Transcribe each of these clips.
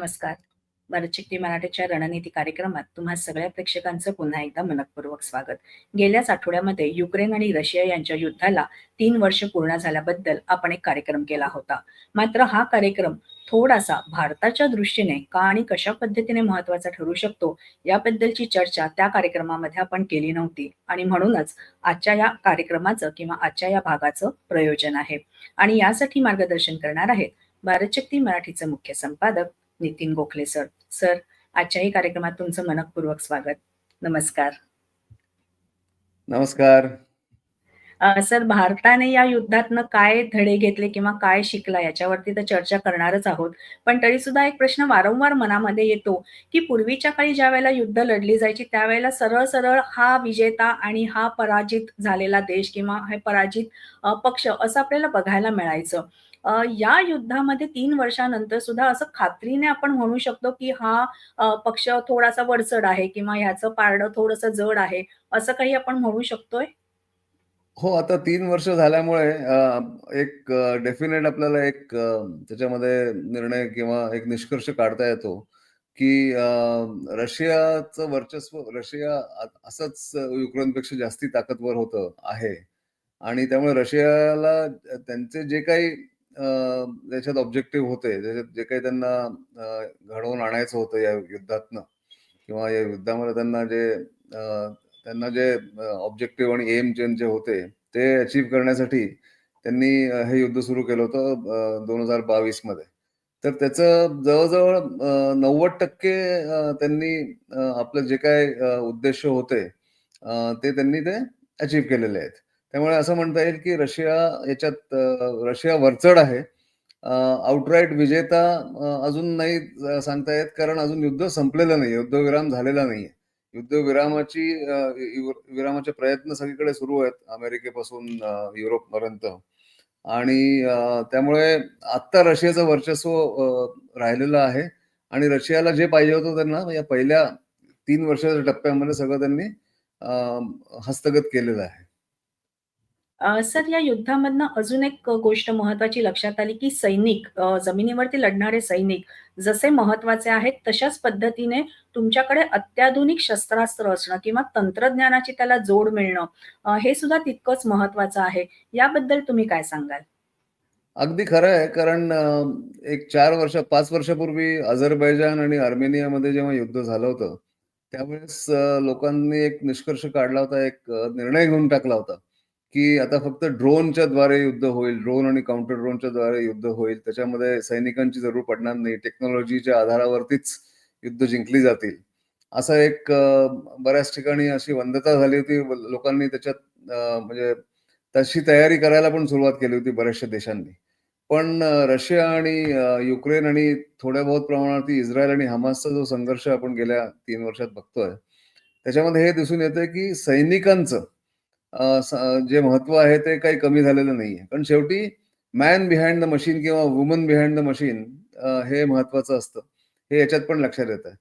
नमस्कार. भारतशक्ती मराठीच्या रणनीती कार्यक्रमात तुम्हा सगळ्या प्रेक्षकांचं पुन्हा एकदा मनपूर्वक स्वागत. गेल्याच आठवड्यामध्ये युक्रेन आणि रशिया यांच्या युद्धाला तीन वर्ष पूर्ण झाल्याबद्दल आपण एक कार्यक्रम केला होता. मात्र हा कार्यक्रम थोडासा भारताच्या दृष्टीने का आणि कशा पद्धतीने महत्त्वाचा ठरू शकतो, याबद्दलची चर्चा त्या कार्यक्रमामध्ये आपण केली नव्हती आणि म्हणूनच आजच्या या कार्यक्रमाचं किंवा आजच्या या भागाचं प्रयोजन आहे. आणि यासाठी मार्गदर्शन करणार आहेत भारतशक्ती मराठीचे मुख्य संपादक नितीन गोखले सर. सर, आजच्याही कार्यक्रमात तुमचं मनःपूर्वक स्वागत. नमस्कार. नमस्कार. सर भारताने या युद्धातनं काय धडे घेतले किंवा काय शिकला याच्यावरती तर चर्चा करणारच आहोत. पण तरीसुद्धा एक प्रश्न वारंवार मनामध्ये येतो, की पूर्वीच्या काळी ज्यावेळेला युद्ध लढली जायची त्यावेळेला सरळ-सरळ हा विजेता आणि हा पराजित झालेला देश किंवा हे पराजित पक्ष असं आपल्याला बघायला मिळायचं. या युद्धामध्ये तीन वर्षानंतर सुद्धा असं खात्रीने आपण म्हणू शकतो, की हा पक्ष थोडासा वरचढ आहे किंवा ह्याचं पारडं थोडंसं जड आहे, असं काही आपण म्हणू शकतोय? हो, आता तीन वर्ष झाल्यामुळे एक डेफिनेट आपल्याला एक त्याच्यामध्ये निर्णय किंवा एक निष्कर्ष काढता येतो, की रशियाचं वर्चस्व रशिया असंच युक्रेनपेक्षा जास्ती ताकदवर होतं आहे आणि त्यामुळे रशियाला त्यांचे जे काही त्याच्यात ऑब्जेक्टिव्ह होते, ज्याच्यात जे काही त्यांना घडवून आणायचं होतं या युद्धातनं किंवा या युद्धामध्ये त्यांना जे त्यांना जे ऑब्जेक्टिव्ह आणि एम जे होते, ते अचीव्ह करण्यासाठी त्यांनी हे युद्ध सुरू केलं होतं दोन हजार बावीसमध्ये. तर त्याचं जवळजवळ नव्वद टक्के त्यांनी आपलं जे काही उद्देश होते ते त्यांनी ते अचीव्ह केलेले आहेत. त्यामुळे असं म्हणता येईल, की रशिया याच्यात रशिया वरचढ आहे. आउटराईट विजेता अजून नाही सांगता येत कारण अजून युद्ध संपलेलं नाहीये. युद्धविराम झालेला नाहीये. युद्धविरामाची विरामाचे प्रयत्न सगळीकडे सुरू आहेत. अमेरिकेपासून युरोपपर्यंत आणि त्यामुळे आत्ता रशियाचं वर्चस्व राहिलेलं आहे आणि रशियाला जे पाहिजे होतं त्यांना या पहिल्या तीन वर्षाच्या टप्प्यामध्ये सगळं त्यांनी हस्तगत केलेलं आहे. सर या युद्धामधनं अजून एक गोष्ट महत्वाची लक्षात आली, की सैनिक जमिनीवरती लढणारे सैनिक जसे महत्त्वाचे आहेत, तशाच पद्धतीने तुमच्याकडे अत्याधुनिक शस्त्रास्त्र असणं किंवा तंत्रज्ञानाची त्याला जोड मिळणं हे सुद्धा तितकंच महत्वाचं आहे. याबद्दल तुम्ही काय सांगाल? अगदी खरं आहे. कारण एक चार वर्ष पाच वर्षापूर्वी अझरबैजान आणि अर्मेनियामध्ये जेव्हा युद्ध झालं होतं, त्यावेळेस लोकांनी एक निष्कर्ष काढला होता, एक निर्णय घेऊन टाकला होता, की आता फक्त ड्रोनच्या द्वारे युद्ध होईल. ड्रोन आणि काउंटर ड्रोनच्या द्वारे युद्ध होईल. त्याच्यामध्ये सैनिकांची जरूर पडणार नाही. टेक्नॉलॉजीच्या आधारावरतीच युद्ध जिंकली जातील. असा एक बऱ्याच ठिकाणी अशी वंदता झाली होती. लोकांनी त्याच्यात म्हणजे तशी तयारी करायला पण सुरुवात केली होती बऱ्याचशा देशांनी. पण रशिया आणि युक्रेन आणि थोड्या बहुत प्रमाणात इस्रायल आणि हमासचा जो संघर्ष आपण गेल्या तीन वर्षात बघतोय, त्याच्यामध्ये हे दिसून येतंय की सैनिकांचं जे महत्त्व आहे ते काही कमी झालेलं नाही आहे पण शेवटी मॅन बिहाइंड द मशीन किंवा वुमन बिहाइंड द मशीन हे महत्वाचं असतं. हे याच्यात पण लक्षात येतंय.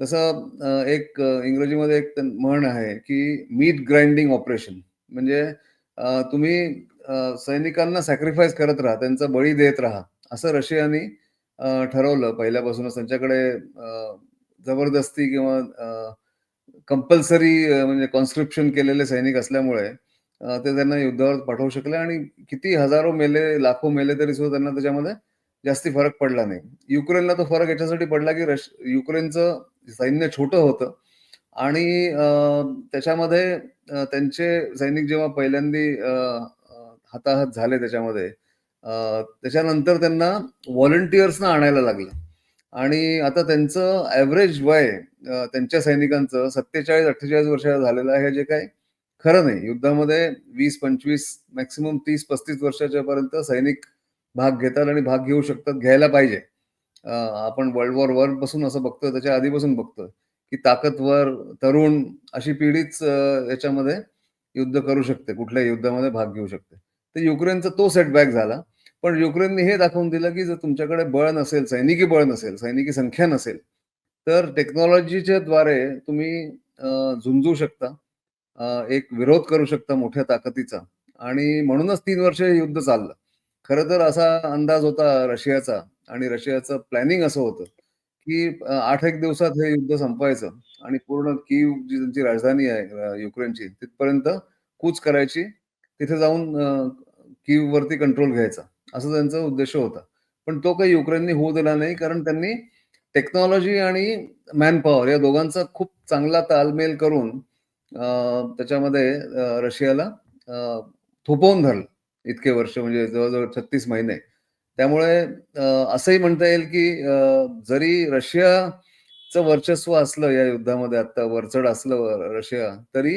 तसं एक इंग्रजीमध्ये एक म्हण आहे, की मीट ग्राइंडिंग ऑपरेशन म्हणजे तुम्ही सैनिकांना सॅक्रिफाईस करत राहा, त्यांचा बळी देत राहा, असं रशियानी ठरवलं पहिल्यापासूनच. त्यांच्याकडे जबरदस्ती किंवा कंपल्सरी म्हणजे कॉन्स्क्रिप्शन केलेले सैनिक असल्यामुळे ते त्यांना युद्धावर पाठवू शकले आणि किती हजारो मेले, लाखो मेले तरी सुद्धा त्यांना त्याच्यामध्ये जास्ती फरक पडला नाही. युक्रेनला तो फरक याच्यासाठी पडला, की रश युक्रेनचं सैन्य छोटं होतं आणि त्याच्यामध्ये त्यांचे सैनिक जेव्हा पहिल्यांदी हताहत झाले त्याच्यामध्ये त्याच्यानंतर त्यांना व्हॉलंटिअर्सना आणायला लागलं आणि आता त्यांचं ऍव्हरेज वय त्यांच्या सैनिकांचं 47-48 वर्ष झालेलं आहे, जे काही खरं नाही. युद्धामध्ये 20-25 मॅक्सिमम 30-35 वर्षाच्या पर्यंत सैनिक भाग घेतात आणि भाग घेऊ शकतात, घ्यायला पाहिजे. आपण वर्ल्ड वॉर वनपासून असं बघतोय, त्याच्या आधीपासून बघतोय, की ताकदवर, तरुण अशी पिढीच याच्यामध्ये युद्ध करू शकते, कुठल्याही युद्धामध्ये भाग घेऊ शकते. तर युक्रेनचा तो सेटबॅक झाला. पण युक्रेनने हे दाखवून दिलं, की जर तुमच्याकडे बळ नसेल, सैनिकी बळ नसेल, सैनिकी संख्या नसेल, तर टेक्नॉलॉजीच्या द्वारे तुम्ही झुंजू शकता. एक विरोध करू शकता मोठ्या ताकदीचा आणि म्हणूनच तीन वर्ष हे युद्ध चाललं. खरं तर असा अंदाज होता रशियाचा आणि रशियाचं प्लॅनिंग असं होतं, की आठ एक दिवसात हे युद्ध संपवायचं आणि पूर्ण कीव जी त्यांची राजधानी आहे युक्रेनची तिथपर्यंत कूच करायची. तिथे जाऊन कीव वरती कंट्रोल घ्यायचा. असा त्यांचा उद्देश होता. पण तो काही युक्रेननी होऊ दिला नाही कारण त्यांनी टेक्नॉलॉजी आणि मॅनपॉवर या दोघांचा खूप चांगला तालमेल करून अ, त्याच्यामध्ये अ, रशियाला अ, थोपवून धरलं. इतके वर्ष म्हणजे जवळ-जवळ 36 महिने. त्यामुळे अ, असंही म्हणता येईल की अ, जरी रशियाचं वर्चस्व असलं या युद्धामध्ये आता वरचढ असलं रशिया, तरी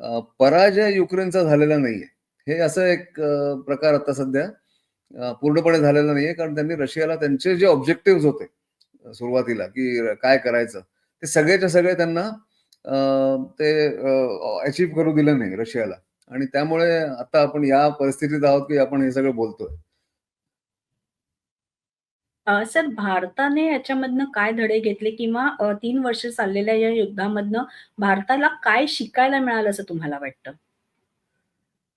अ, पराजय युक्रेनचा झालेला नाहीये. हे असं एक अ, प्रकार आता सध्या पूर्णपणे झालेला नाहीये. कारण त्यांनी रशियाला त्यांचे जे ऑब्जेक्टिव्ह होते सुरुवातीला की काय करायचं, ते सगळेच्या सगळे त्यांना ते अचीव्ह करू दिलं नाही रशियाला आणि त्यामुळे आता आपण या परिस्थितीत आहोत की आपण हे सगळं बोलतोय. सर भारताने याच्यामधनं काय धडे घेतले किंवा तीन वर्ष चाललेल्या या युद्धामधनं भारताला काय शिकायला मिळालं असं तुम्हाला वाटतं?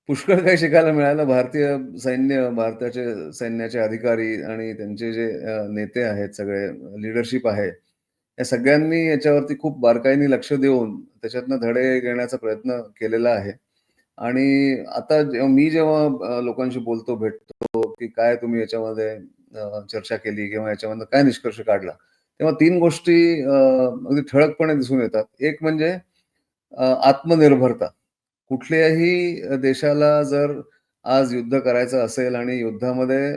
पुष्कळ काही शिकायला मिळालं. भारतीय सैन्य, भारताचे सैन्याचे अधिकारी आणि त्यांचे जे नेते आहेत सगळे लीडरशिप आहे. या सगळ्यांनी याच्यावरती खूप बारकाईने लक्ष देऊन त्याच्यातनं धडे घेण्याचा प्रयत्न केलेला आहे. आणि आता जेव्हा मी जेव्हा लोकांशी बोलतो, भेटतो, की काय तुम्ही याच्यामध्ये चर्चा केली किंवा याच्यामधनं काय निष्कर्ष काढला? तेव्हा तीन गोष्टी अगदी ठळकपणे दिसून येतात. एक म्हणजे आत्मनिर्भरता. कुठल्याही देशाला जर आज युद्ध करायचं असेल आणि युद्धामध्ये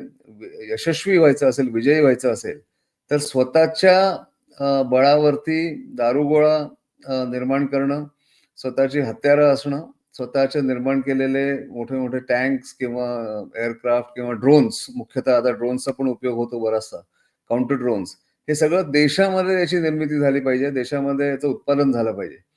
यशस्वी व्हायचं असेल, विजयी व्हायचं असेल, तर स्वतःच्या बळावरती दारुगोळा निर्माण करणं, स्वतःची हत्यारं असणं, स्वतःचे निर्माण केलेले मोठे-मोठे टँक्स किंवा एअरक्राफ्ट किंवा ड्रोन्स मुख्यतः आता ड्रोन्सचा पण उपयोग होतो बराचसा. Counter drones. हे सगळं देशामध्ये याची निर्मिती झाली पाहिजे. देशामध्ये याचं उत्पादन झालं पाहिजे.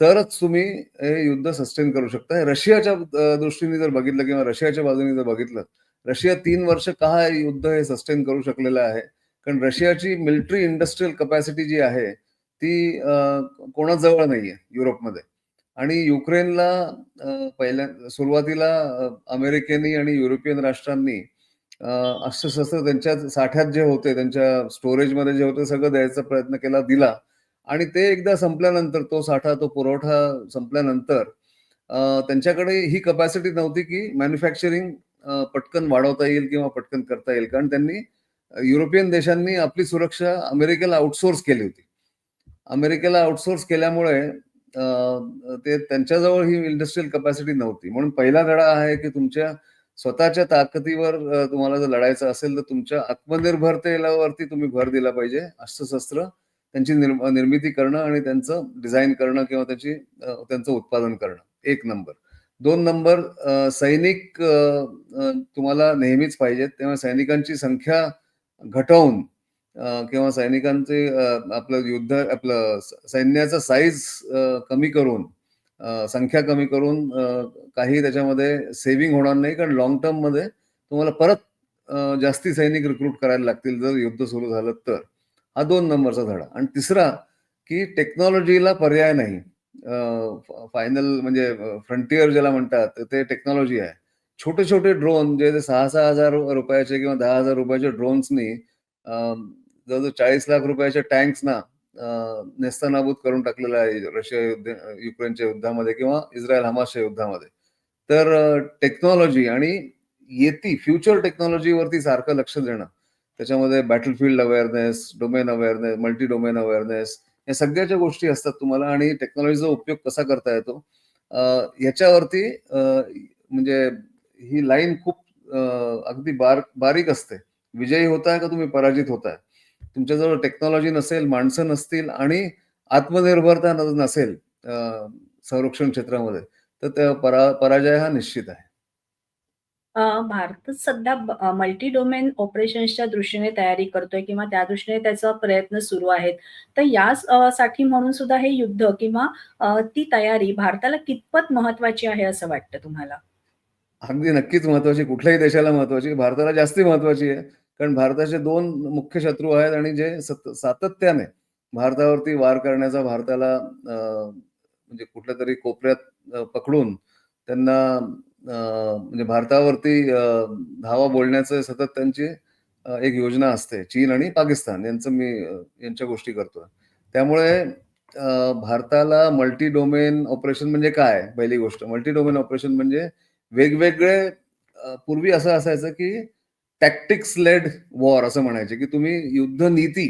तरच तुम्ही हे युद्ध सस्टेन करू शकता. रशियाच्या दृष्टीने जर बघितलं किंवा रशियाच्या बाजूने जर बघितलं, रशिया तीन वर्ष का हे युद्ध हे सस्टेन करू शकलेलं आहे? कारण रशियाची मिलिटरी इंडस्ट्रियल कपॅसिटी जी आहे, ती कोणाजवळ नाहीये युरोपमध्ये. आणि युक्रेनला पहिल्या सुरुवातीला अमेरिकेनी आणि युरोपियन राष्ट्रांनी अस्त्रशस्त्र त्यांच्या साठ्यात जे होते, त्यांच्या स्टोरेजमध्ये जे होते, सगळं द्यायचा प्रयत्न केला, दिला. आणि ते एकदा संपल्यानंतर तो साठा, तो पुरवठा संपल्यानंतर त्यांच्याकडे ही कपॅसिटी नव्हती की मॅन्युफॅक्चरिंग पटकन वाढवता येईल किंवा पटकन करता येईल. कारण त्यांनी युरोपियन देशांनी आपली सुरक्षा अमेरिकेला आउटसोर्स केली होती. अमेरिकेला आउटसोर्स केल्यामुळे ते त्यांच्याजवळ ही इंडस्ट्रियल कपॅसिटी नव्हती. म्हणून पहिला धडा आहे की तुमच्या स्वतःच्या ताकदीवर तुम्हाला जर लढायचं असेल, तर तुमच्या आत्मनिर्भरतेवरती तुम्ही भर दिला पाहिजे. अस्त्रशस्त्र त्यांची निर्म निर्मिती करणं आणि त्यांचं डिझाईन करणं किंवा त्याची त्यांचं उत्पादन करणं, एक नंबर. दोन नंबर सैनिक तुम्हाला नेहमीच पाहिजेत. तेव्हा सैनिकांची संख्या घटवून किंवा सैनिकांचे आपलं युद्ध आपलं सैन्याचा साईज कमी करून संख्या कमी करून काही त्याच्यामध्ये सेव्हिंग होणार नाही. कारण लाँग टर्ममध्ये तुम्हाला परत जास्ती सैनिक रिक्रूट करायला लागतील, जर युद्ध सुरू झालं तर. हा दोन नंबरचा धडा. आणि तिसरा, की टेक्नॉलॉजीला पर्याय नाही. फायनल म्हणजे फ्रंटियर ज्याला म्हणतात, ते टेक्नॉलॉजी आहे. छोटे-छोटे ड्रोन जे सहा सहा हजार रुपयाचे किंवा दहा हजार रुपयाचे ड्रोन्सनी अ, जवळ-जवळ ₹40,00,000 च्या टँक्सना नेस्तनाबूत करून टाकलेलं आहे रशिया युद्ध युक्रेनच्या युद्धामध्ये किंवा इस्रायल-हमासच्या युद्धामध्ये. तर टेक्नॉलॉजी आणि येती फ्युचर टेक्नॉलॉजीवरती सारखं लक्ष देणं. त्याच्यामध्ये battlefield awareness, domain awareness, multi domain awareness या सगळ्याच्या गोष्टी असतात तुम्हाला आणि टेक्नॉलॉजीचा उपयोग कसा करता येतो, ह्याच्यावरती याच्यावरती म्हणजे ही लाईन खूप अगदी बार बारीक असते. विजयी होताय का तुम्ही पराजित होताय. तुमच्याजवळ टेक्नॉलॉजी नसेल, माणसं नसतील आणि आत्मनिर्भरता नसेल संरक्षण क्षेत्रामध्ये, तर त्या परा पराजय हा निश्चित आहे. भारत सध्या मल्टी डोमेन ऑपरेशन्सच्या दृष्टीने तयारी करतोय किंवा त्या दृष्टीने त्याचा प्रयत्न सुरू आहेत. तर यासाठी साठी म्हणून सुद्धा हे युद्ध किंवा ती तयारी भारताला कितपत महत्त्वाची आहे असं वाटतं तुम्हाला? अगदी नक्कीच महत्वाची कुठल्याही देशाला महत्वाची भारताला जास्ती महत्त्वाची आहे. कारण भारताचे दोन मुख्य शत्रू आहेत आणि जे सातत्याने भारतावरती वार करण्याचा भारताला म्हणजे कुठल्या तरी कोपऱ्यात पकडून त्यांना म्हणजे भारतावरती धावा बोलण्याचं सतत त्यांची एक योजना असते. चीन आणि पाकिस्तान यांचं मी यांच्या गोष्टी करतोय. त्यामुळे भारताला मल्टी डोमेन ऑपरेशन म्हणजे काय? पहिली गोष्ट. मल्टी डोमेन ऑपरेशन म्हणजे वेगवेगळे पूर्वी असं असायचं की टॅक्टिक्स लेड वॉर असं म्हणायचे की तुम्ही युद्ध नीती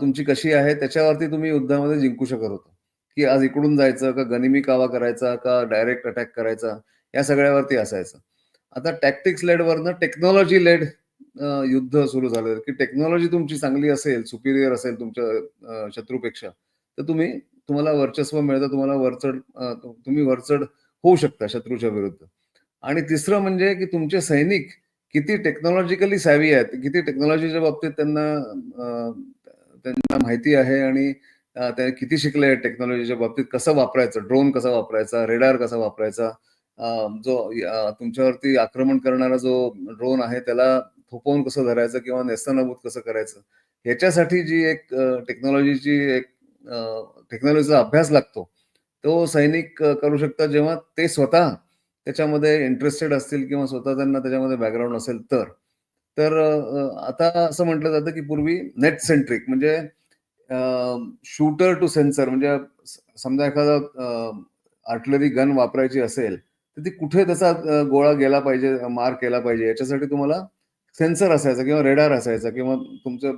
तुमची कशी आहे त्याच्यावरती तुम्ही युद्धामध्ये जिंकू शकत होता. की आज इकडून जायचं का गनिमी कावा करायचा का डायरेक्ट अटॅक करायचा. या सगळ्यावरती असायचं. आता टॅक्टिक्स लेड वरनं टेक्नॉलॉजी लेड युद्ध सुरू झालं. की टेक्नॉलॉजी तुमची चांगली असेल सुपिरियर असेल तुमच्या शत्रूपेक्षा तर तुम्ही तुम्हाला वर्चस्व मिळतं तुम्हाला वरचढ तुम्ही वरचढ होऊ शकता शत्रूच्या विरुद्ध. आणि तिसरं म्हणजे की तुमचे सैनिक किती टेक्नॉलॉजिकली सॅवी आहेत किती टेक्नॉलॉजीच्या बाबतीत त्यांना त्यांना माहिती आहे आणि ते किती शिकले आहेत टेक्नॉलॉजीच्या बाबतीत कसं वापरायचं ड्रोन कसा वापरायचा रेडार कसा वापरायचा जो तुमच्यावरती आक्रमण करणारा जो ड्रोन आहे त्याला थोपवून कसं धरायचं किंवा नेस्तनाबूत कसं करायचं? ह्याच्यासाठी जी एक टेक्नॉलॉजीची एक टेक्नॉलॉजीचा अभ्यास लागतो तो सैनिक करू शकतात जेव्हा ते स्वतः त्याच्यामध्ये इंटरेस्टेड असतील किंवा स्वतः त्यांना त्याच्यामध्ये बॅकग्राऊंड असेल तर. तर आता असं म्हटलं जातं की पूर्वी नेट सेंट्रिक म्हणजे शूटर टू सेन्सर म्हणजे समजा एखादा आर्टलरी गन वापरायची असेल तर ती कुठे त्याचा गोळा गेला पाहिजे मार केला पाहिजे याच्यासाठी तुम्हाला सेन्सर असायचा किंवा रेडार असायचा किंवा तुमचं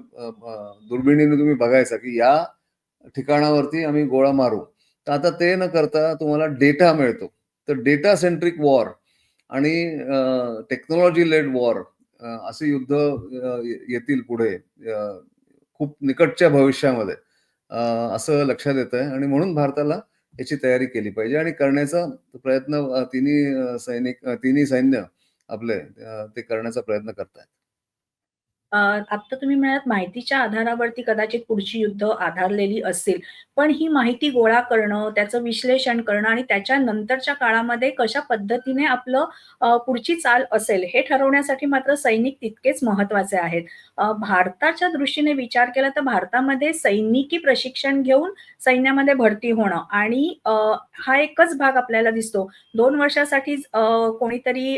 दुर्बिणीने तुम्ही बघायचा की या ठिकाणावरती आम्ही गोळा मारू. तर आता ते न करता तुम्हाला डेटा मिळतो. तर डेटा सेंट्रिक वॉर आणि टेक्नॉलॉजी लेड वॉर असे युद्ध येतील पुढे खूप निकटच्या भविष्यामध्ये. असं लक्षात येत आहे आणि म्हणून भारताला याची तयारी केली पाहिजे आणि करण्याचा प्रयत्न तिन्ही सैनिक तिन्ही सैन्य आपले ते करण्याचा प्रयत्न करतायत. आता तुम्ही म्हणालात माहितीच्या आधारावरती कदाचित पुढची युद्ध आधारलेली असेल. पण ही माहिती गोळा करणं, त्याचं विश्लेषण करणं आणि त्याच्यानंतरच्या काळामध्ये कशा पद्धतीने आपलं पुढची चाल असेल, हे ठरवण्यासाठी मात्र सैनिक तितकेच महत्त्वाचे आहेत. भारताच्या दृष्टीने विचार केला तर भारतामध्ये सैनिकी प्रशिक्षण घेऊन सैन्यामध्ये भरती होणं आणि हा एकच भाग आपल्याला दिसतो. दोन वर्षासाठीच कोणीतरी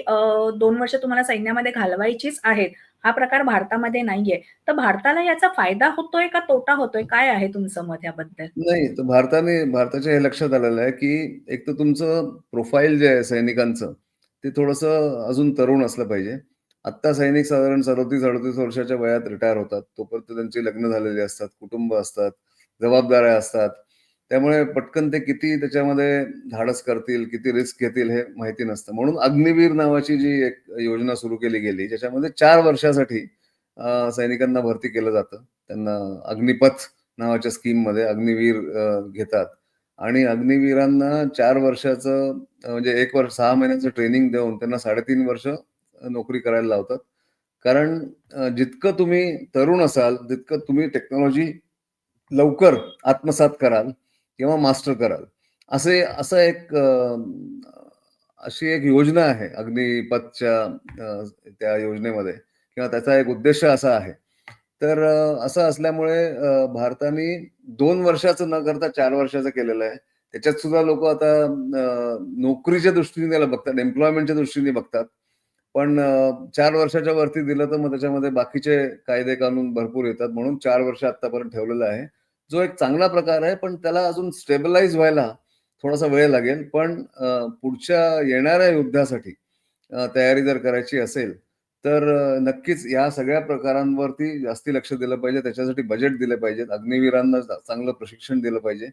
दोन वर्ष तुम्हाला सैन्यामध्ये घालवायचीच आहेत, हा प्रकार भारतामध्ये नाहीये. तर भारताला याचा फायदा होतोय का तोटा होतोय? काय आहे तुमचं मत याबद्दल? नाही, तर भारताने भारताच्या हे लक्षात आलेलं आहे, की एक तर तुमचं प्रोफाईल जे आहे सैनिकांचं, ते थोडंसं अजून तरुण असलं पाहिजे. आत्ता सैनिक साधारण 37-38 वर्षाच्या वयात रिटायर होतात. तोपर्यंत त्यांची लग्न झालेली असतात, कुटुंब असतात, जबाबदाऱ्या असतात. त्यामुळे पटकन ते किती त्याच्यामध्ये धाडस करतील, किती रिस्क घेतील हे माहिती नसतं. म्हणून अग्निवीर नावाची जी एक योजना सुरू केली गेली, ज्याच्यामध्ये चार वर्षासाठी सैनिकांना भरती केलं जातं. त्यांना अग्निपथ नावाच्या स्कीममध्ये अग्निवीर घेतात आणि अग्निवीरांना चार वर्षाचं म्हणजे एक वर्ष सहा महिन्याचं ट्रेनिंग देऊन त्यांना 3.5 वर्ष नोकरी करायला लावतात. कारण जितकं तुम्ही तरुण असाल, तितकं तुम्ही टेक्नॉलॉजी लवकर आत्मसात कराल किंवा मास्टर कराल. असे असं एक अशी एक योजना आहे अग्निपथच्या त्या योजनेमध्ये किंवा त्याचा एक उद्देश असा आहे. तर असं असल्यामुळे भारताने दोन वर्षाचं न करता चार वर्षाचं केलेलं आहे. त्याच्यात सुद्धा लोक आता नोकरीच्या दृष्टीने त्याला बघतात, एम्प्लॉयमेंटच्या दृष्टीने बघतात. पण चार वर्षाच्या वरती दिलं तर मग त्याच्यामध्ये बाकीचे कायदे कानून भरपूर येतात. म्हणून चार वर्ष आतापर्यंत ठेवलेलं आहे. जो एक चांगला प्रकार आहे, पण त्याला अजून स्टेबलाइज व्हायला थोडासा वेळ लागेल. पण पुढच्या येणाऱ्या युद्धासाठी तयारी जर करायची असेल, तर नक्कीच या सगळ्या प्रकारांवरती जास्ती लक्ष दिलं पाहिजे. त्याच्यासाठी बजेट दिले पाहिजेत. अग्निवीरांना चांगलं प्रशिक्षण दिलं पाहिजे.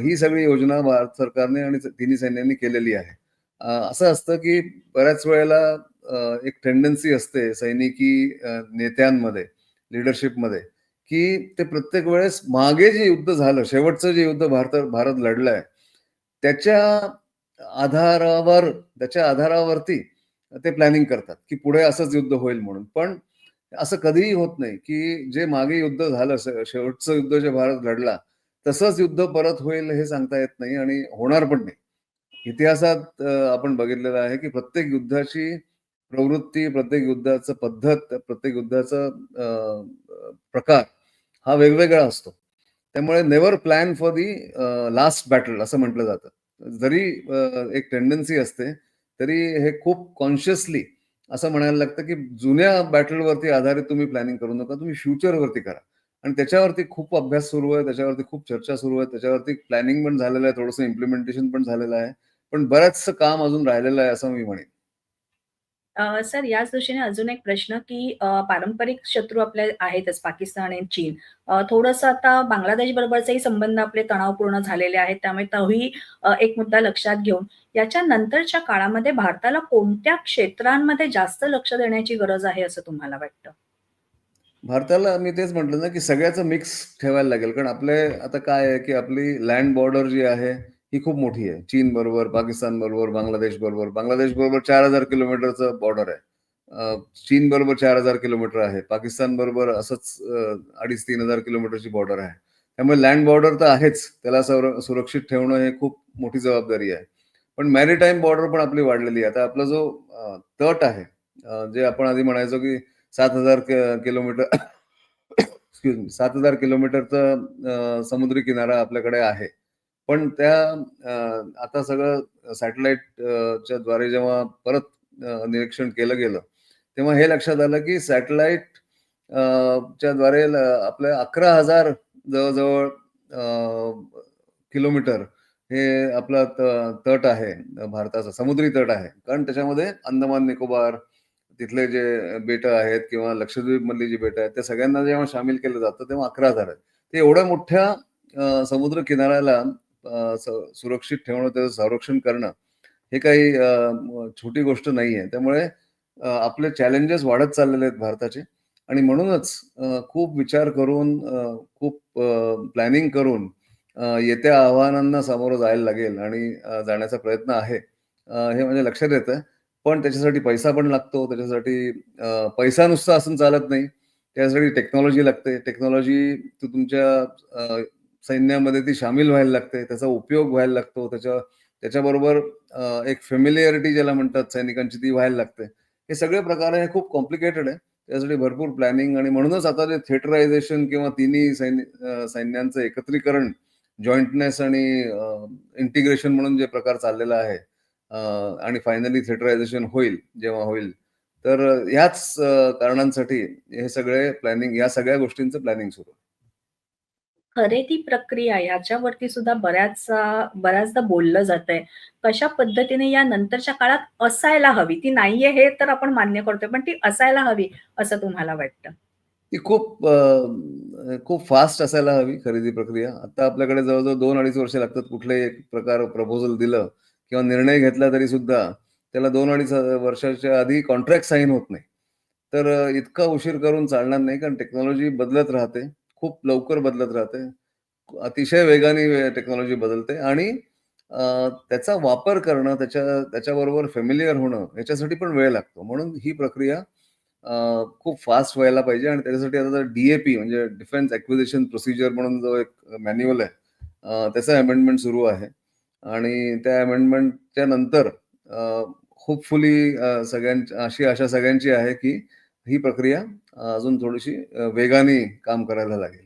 ही सगळी योजना भारत सरकारने आणि तिन्ही सैन्यांनी केलेली आहे. असं असतं, की बऱ्याच वेळेला एक टेंडन्सी असते सैनिकी नेत्यांमध्ये नेत्यांमध्ये, लीडरशिपमध्ये, की ते प्रत्येक वेळेस मागे जे युद्ध झालं, शेवटचं जे युद्ध भारत भारत लढलाय, त्याच्या आधारावर त्याच्या आधारावरती ते प्लॅनिंग करतात, की पुढे असंच युद्ध होईल म्हणून. पण असं कधीही होत नाही, की जे मागे युद्ध झालं, शेवटचं युद्ध जे भारत लढला, तसंच युद्ध परत होईल हे सांगता येत नाही आणि होणार पण नाही. इतिहासात आपण बघितलेलं आहे, की प्रत्येक युद्धाची प्रवृत्ती, प्रत्येक युद्धाचं पद्धत, प्रत्येक युद्धाचा प्रकार हा वेगवेगळा असतो. त्यामुळे never plan for the last battle असं म्हटलं जातं. जरी एक टेंडन्सी असते, तरी हे खूप कॉन्शियसली असं म्हणायला लागतं, की जुन्या बॅटलवरती आधारित तुम्ही प्लॅनिंग करू नका. तुम्ही फ्युचरवरती करा. आणि त्याच्यावरती खूप अभ्यास सुरू आहे. त्याच्यावरती खूप चर्चा सुरू आहे. त्याच्यावरती प्लॅनिंग पण झालेलं आहे. थोडंसं इम्प्लिमेंटेशन पण झालेलं आहे. पण बरंचसं काम अजून राहिलेलं आहे असं मी म्हणेन. अ, सर याच दृष्टीने अजून एक प्रश्न, की अ, पारंपरिक शत्रू आपले आहेतच पाकिस्तान आणि चीन. अ, थोडंसं आता बांगलादेश बरोबरचेही संबंध आपले तणावपूर्ण झालेले आहेत. त्यामुळे तोही अ, एक मुद्दा लक्षात घेऊन याच्या नंतरच्या काळामध्ये भारताला कोणत्या क्षेत्रांमध्ये जास्त लक्ष देण्याची गरज आहे असं तुम्हाला वाटतं? भारताला मी तेच म्हटलं ना, की सगळ्याचं मिक्स ठेवायला लागेल. कारण आपले आता काय आहे, की आपली लँड बॉर्डर जी आहे, ही खूप मोठी आहे. चीन बरोबर, पाकिस्तान बरोबर, बांगलादेश बरोबर. बांगलादेश बरोबर चार हजार किलोमीटरचं बॉर्डर आहे. चीन बरोबर चार हजार किलोमीटर आहे. पाकिस्तान बरोबर असंच अडीच तीन हजार किलोमीटरची बॉर्डर आहे. त्यामुळे लँड बॉर्डर तर आहेच. त्याला सुरक्षित ठेवणं हे खूप मोठी जबाबदारी आहे. पण मॅरिटाईम बॉर्डर पण आपली वाढलेली आहे. आता आपला जो तट आहे, जे आपण आधी म्हणायचो, की सात हजार किलोमीटर एक्सक्यूज मी 7000 किलोमीटरचं अ, समुद्री किनारा आपल्याकडे आहे. पण त्या आता सगळं सॅटेलाइटच्या च्या द्वारे जेव्हा परत निरीक्षण केलं गेलं, तेव्हा हे लक्षात आलं, की सॅटेलाइट च्या द्वारे आपल्या अकरा हजार जवळजवळ किलोमीटर हे आपला तट आहे भारताचा समुद्री तट आहे. कारण त्याच्यामध्ये अंदमान निकोबार, तिथले जे बेटं आहेत किंवा लक्षद्वीपमधली जी बेट आहेत, त्या सगळ्यांना जेव्हा शामिल केलं जातं, तेव्हा अकरा हजार आहेत. ते एवढ्या मोठ्या समुद्र किनाऱ्याला सुरक्षित ठेवणं, त्याचं संरक्षण करणं, हे काही छोटी गोष्ट नाहीये. त्यामुळे आपले चॅलेंजेस वाढत चाललेले आहेत भारताचे आणि म्हणूनच खूप विचार करून खूप प्लॅनिंग करून येत्या आव्हानांना सामोरं जायला लागेल आणि जाण्याचा प्रयत्न आहे. हे म्हणजे लक्षात येतंय. पण त्याच्यासाठी पैसा पण लागतो. त्याच्यासाठी पैसा नुसता असून चालत नाही. त्यासाठी टेक्नॉलॉजी लागते. टेक्नॉलॉजी तू तुमच्या सैन्यामध्ये ती सामील व्हायला लागते. त्याचा उपयोग व्हायला लागतो. त्याच्या त्याच्याबरोबर एक फेमिलियरिटी ज्याला म्हणतात सैनिकांची ती व्हायला लागते. हे सगळे प्रकार हे खूप कॉम्प्लिकेटेड आहे. त्यासाठी भरपूर प्लॅनिंग आणि म्हणूनच आता जे थिएटरायझेशन किंवा तिन्ही सैन्य सैन्यांचं एकत्रीकरण, जॉईंटनेस आणि इंटिग्रेशन म्हणून जे प्रकार चाललेला आहे आणि फायनली थिएटरायझेशन होईल, जेव्हा होईल. तर ह्याच कारणांसाठी हे सगळे प्लॅनिंग या सगळ्या गोष्टींचं प्लॅनिंग सुरू आहे. खरेदी प्रक्रिया याच्यावरती सुद्धा बऱ्याचदा बऱ्याचदा बोललं जातंय. कशा पद्धतीने या नंतरच्या काळात असायला हवी. ती नाहीये हे तर आपण मान्य करतोय, पण ती असायला हवी असं तुम्हाला वाटतं? ती खूप खूप फास्ट असायला हवी खरेदी प्रक्रिया. आता आपल्याकडे जवळ-जवळ 2-2.5 वर्ष लागतात कुठले एक प्रकार प्रपोजल दिलं किंवा निर्णय घेतला तरी सुद्धा त्याला दोन अडीच वर्षाच्या आधी कॉन्ट्रॅक्ट साइन होत नाही. तर इतका उशीर करून चालणार नाही कारण टेक्नॉलॉजी बदलत राहते. खूप लवकर बदलत राहते. अतिशय वेगाने टेक्नॉलॉजी बदलते आणि त्याचा वापर करणं, त्याच्या त्याच्याबरोबर फेमिलियर होणं याच्यासाठी पण वेळ लागतो. म्हणून ही प्रक्रिया खूप फास्ट व्हायला पाहिजे आणि त्याच्यासाठी आता डी-ए-पी म्हणजे डिफेन्स ॲक्विजिशन प्रोसिजर म्हणून जो एक मॅन्युअल आहे त्याचा अमेंडमेंट सुरू आहे आणि त्या अमेंडमेंटच्या नंतर होपफुली सगळ्यां सगळ्यांची अशी आशा सगळ्यांची आहे, की ही प्रक्रिया अजून थोडीशी वेगाने काम करायला लागेल.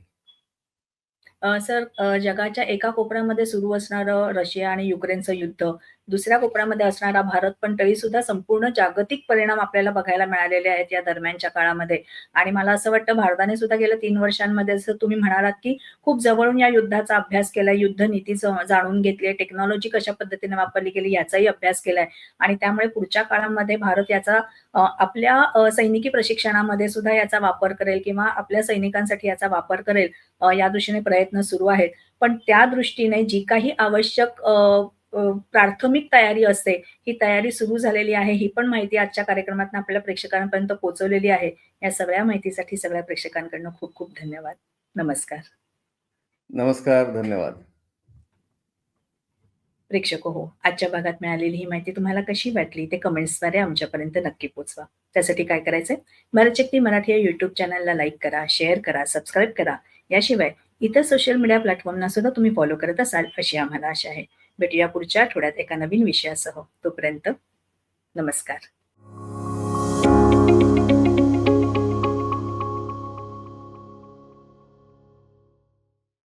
सर जगाच्या एका कोपऱ्यामध्ये सुरू असणारं रशिया आणि युक्रेनचं युद्ध, दुसऱ्या कोपऱ्यामध्ये असणारा भारत, पण तरी सुद्धा संपूर्ण जागतिक परिणाम आपल्याला बघायला मिळालेले आहेत या दरम्यानच्या काळामध्ये. आणि मला असं वाटतं भारताने सुद्धा गेल्या तीन वर्षांमध्ये असं तुम्ही म्हणालात, की खूप जवळून या युद्धाचा अभ्यास केलाय, युद्ध नीती जाणून घेतली आहे, टेक्नॉलॉजी कशा पद्धतीने वापरली गेली याचाही अभ्यास केलाय आणि त्यामुळे पुढच्या काळामध्ये भारत याचा आपल्या सैनिकी प्रशिक्षणामध्ये सुद्धा याचा वापर करेल किंवा आपल्या सैनिकांसाठी याचा वापर करेल या दृष्टीने प्रयत्न सुरू आहेत. पण त्या दृष्टीने जी काही आवश्यक अ, प्राथमिक तयारी असते, ही तयारी सुरू झालेली आहे. ही पण माहिती आजच्या कार्यक्रमातून आपल्या प्रेक्षकांपर्यंत पोहोचवलेली आहे. या सगळ्या माहितीसाठी सगळ्या प्रेक्षकांकडून खूप खूप धन्यवाद. नमस्कार. नमस्कार, धन्यवाद. प्रेक्षको हो, आजच्या भागात मिळालेली ही माहिती तुम्हाला कशी वाटली ते कमेंट्सद्वारे आमच्यापर्यंत नक्की पोहोचवा. त्यासाठी काय करायचंय? भारतशक्ती मराठी या YouTube चॅनलला लाईक करा, शेअर करा, सबस्क्राईब करा. याशिवाय इतर सोशल मीडिया प्लॅटफॉर्मना सुद्धा तुम्ही फॉलो करत असाल अशी आम्हाला आशा आहे. भेटूया पुढच्या आठवड्यात एका नवीन विषयासह. तोपर्यंत नमस्कार.